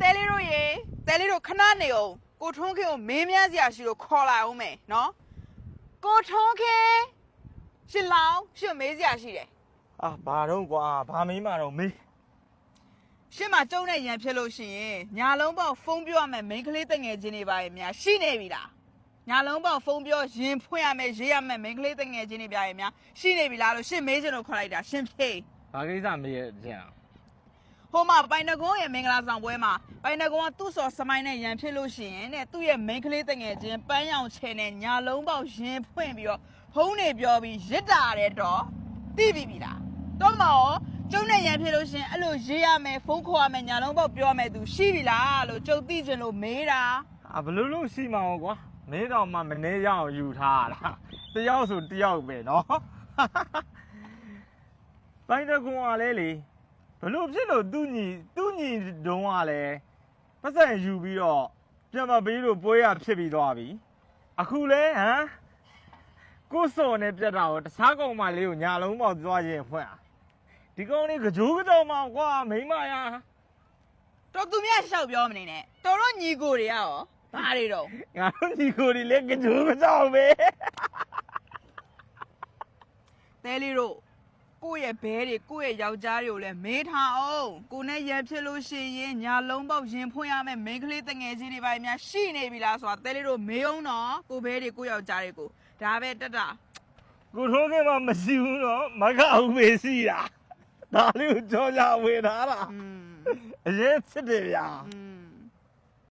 တဲလေးတို့ရေတဲလေးတို့ခဏနေအောင်ကိုထွန်းခင်ကိုမင်းမြန်းစရာရှိလို့ခေါ်လာအောင်မယ်နော်ကိုထွန်းခင်ရှင်လောင်ရှင်မေးစရာရှိတယ်အာဘာတော့ကွာဘာမင်းမတော့မေးရှင်မကျုံနဲ့ရန်ဖြစ်လို့ရှိရင်ညာလုံးပေါက်ဖုန်းပြောရမယ်မိန်းကလေးတငယ်ချင်းတွေပါရဲ့များရှိနေပြီလားညာလုံးပေါက်ဖုန်းပြောရင်ဖွင့်ရမယ်ရေးရမယ်မိန်းကလေးတငယ်ချင်းတွေပြရဲ့များရှိနေပြီလားလို့ရှင်မေးချင်လို့ခေါ်လိုက်တာရှင်ဖြေဘာကိစ္စမေးရကြင် ဟိုမှာပိုင်နကုန်းရဲ့မင်္ဂလာဆောင်ပွဲမှာပိုင်နကုန်းကသူ့စော်စမိုင်းနဲ့ရန်ဖြစ်လို့ရှိရင်တဲ့သူ့ရဲ့မိန်းကလေးတငယ်ချင်းပန်းရောင်ချဲနဲ့ညာလုံးပေါက်ရင်ဖွင့်ပြီးတော့ဖုန်းနေပြောပြီးရစ်တာတဲ့တော့သိပြီပြီလားတော့မရောကျုံနဲ့ရန်ဖြစ်လို့ရှရင်အဲ့လိုရေးရမယ်ဖုန်းခေါ်ရမယ်ညာလုံးပေါက်ပြောရမယ်သူရှိပြီလားလို့ကျုံသိချင်လို့မေးတာအာဘလို့လို့ရှိမအောင်ကွာမင်းတော့မှမနေရအောင်ယူထားတာတယောက်ဆိုတယောက်ပဲနော်ပိုင်းတကွန်ကလည်းလေဘ လို့ဖြစ်လို့သူ့ညီသူ့ညီတုံးကလည်းပတ်စံယူပြီးတော့ပြန်မပေးလို့ပွဲရဖြစ်ပြီးသွားပြီအခုလဲဟမ်ကိုစော်နဲ့ပြတ်တာကိုတခြားကောင်မလေးကိုညာလုံးပေါက်သွားရင်ဖွင့်อ่ะဒီကောင်လေးကြိုးကြောင်မှာကွာမိမရတော့သူများရှောက်ပြောမနေနဲ့တော်တော့ညီကိုတွေကရောဘာတွေတော့ငါတို့ဒီကိုဒီလေကြိုးကြောင်ပဲသဲလေးတို့ ကိုယ့်ရဲ့ဘဲတွေကိုယ့်ရဲ့ယောက်ျားတွေကိုလည်းမေးထားအောင်ကိုနဲ့ရန်ဖြစ်လို့ရှိရင်ညာလုံးပေါက်ရင်ဖွင့်ရမယ်မိန်းကလေးတငယ်ချင်းတွေပိုင်းများရှိနေပြီလားဆိုတာတဲလေးတို့မေးအောင်တော့ကိုဘဲတွေကိုယ့်ယောက်ျားတွေကိုဒါပဲတက်တာကိုထိုးကမှမရှိဘူးတော့မကအောင်ပဲရှိတာဒါလေးကိုကြော်ကြဝေထားတာအရင်ဖြစ်တယ်ဗျာ